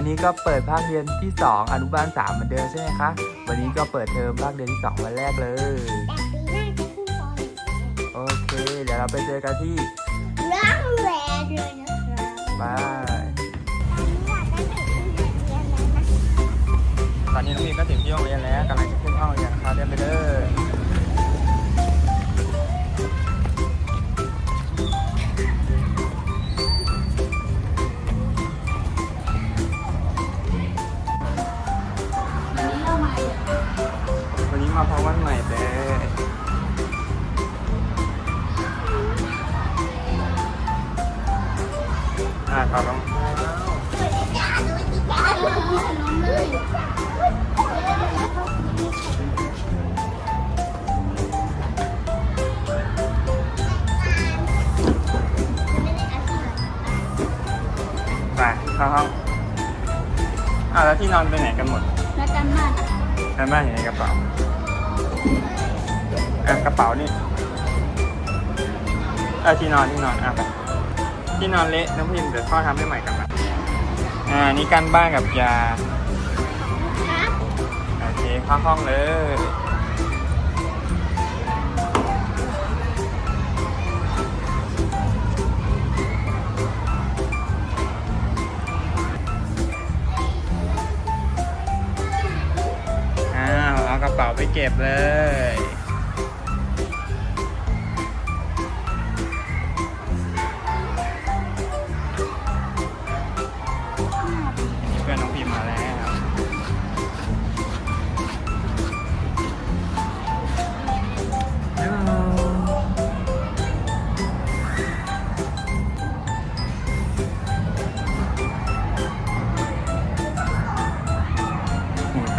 วันนี้ก็เปิดภาคเรียนที่ 2 อนุบาล3เหมือนเดิมใช่ไหมคะ วันนี้ก็เปิดเทอมภาคเรียนที่ 2 วันแรกเลยแต่ปีหน้าจะขึ้นปหนึ่งแล้วโอเค เดี๋ยวเราไปเจอกันที่ร้องแหวนเลยนะครับบ้านตอนนี้เราจะถึงที่โรงเรียนแล้วนะตอนนี้น้องพีมก็ถึงที่โรงเรียนแล้วกำลังจะขึ้นห้องเรียนนะคะเดินไปเลย มาพร้อวันใหม่เลยอ่าต่อรองเท้าไปเข้าห้องอ้าวแล้วที่นอนไปไหนกันหมดแล้วกันบ้านอะ กันบ้านอยู่ในกระเป๋า อะกระเป๋านี่เออที่นอนที่นอนอะไปที่นอนเละน้องพิมพ์เดี๋ยวพ่อทำให้ใหม่กันมาอ่านี่กันบ้านกับยาครับโอเคเข้าห้องเลย ไปเก็บเลยนี่เพื่อนน้องพิมพ์มาแล้ว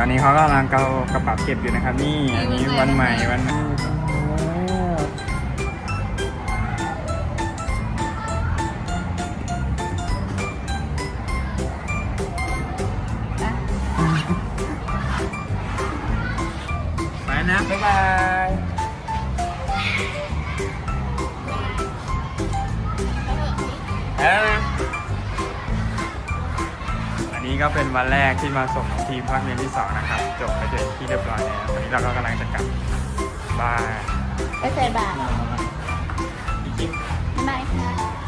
ตอนนี้เขากำลังเกากระเป๋าเก็บอยู่นะครับ นี่อันนี้วันใหม่วันใหม่ไปนะบ๊ายบาย ก็เป็นวันแรกที่มาส่งน้องทีมภาคเรียนที่สองนะครับจบไปเป็นที่เรียบร้อยแล้ววันนี้เราก็กำลังจะกลับบ้านไปใส่บาตรอีกทีบ๊ายบายค่ะ